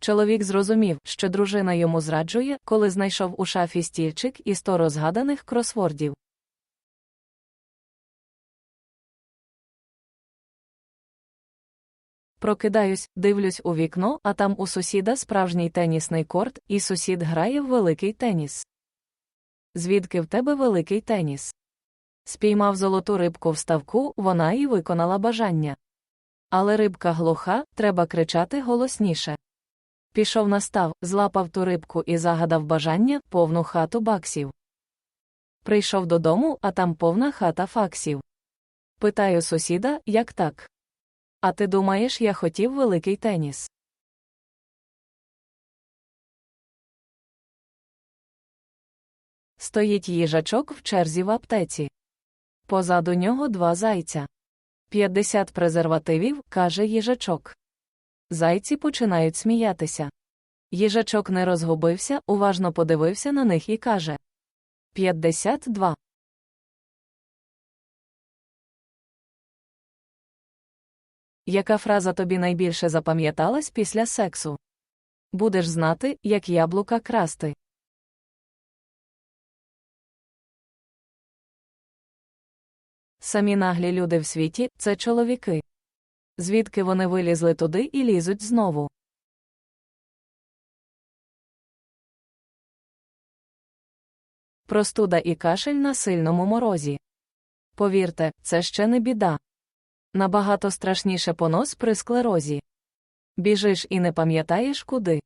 Чоловік зрозумів, що дружина йому зраджує, коли знайшов у шафі стільчик і сто розгаданих кросвордів. Прокидаюсь, дивлюсь у вікно, а там у сусіда справжній тенісний корт, і сусід грає в великий теніс. Звідки в тебе великий теніс? Спіймав золоту рибку в ставку, вона і виконала бажання. Але рибка глуха, треба кричати голосніше. Пішов на став, злапав ту рибку і загадав бажання повну хату баксів. Прийшов додому, а там повна хата факсів. Питаю сусіда, як так? А ти думаєш, я хотів великий теніс? Стоїть їжачок в черзі в аптеці. Позаду нього два зайця. 50 презервативів, каже їжачок. Зайці починають сміятися. Їжачок не розгубився, уважно подивився на них і каже 52. Яка фраза тобі найбільше запам'яталась після сексу? Будеш знати, як яблука красти. Самі наглі люди в світі це чоловіки. Звідки вони вилізли туди і лізуть знову. Простуда і кашель на сильному морозі. Повірте, це ще не біда. Набагато страшніше понос при склерозі. Біжиш і не пам'ятаєш куди.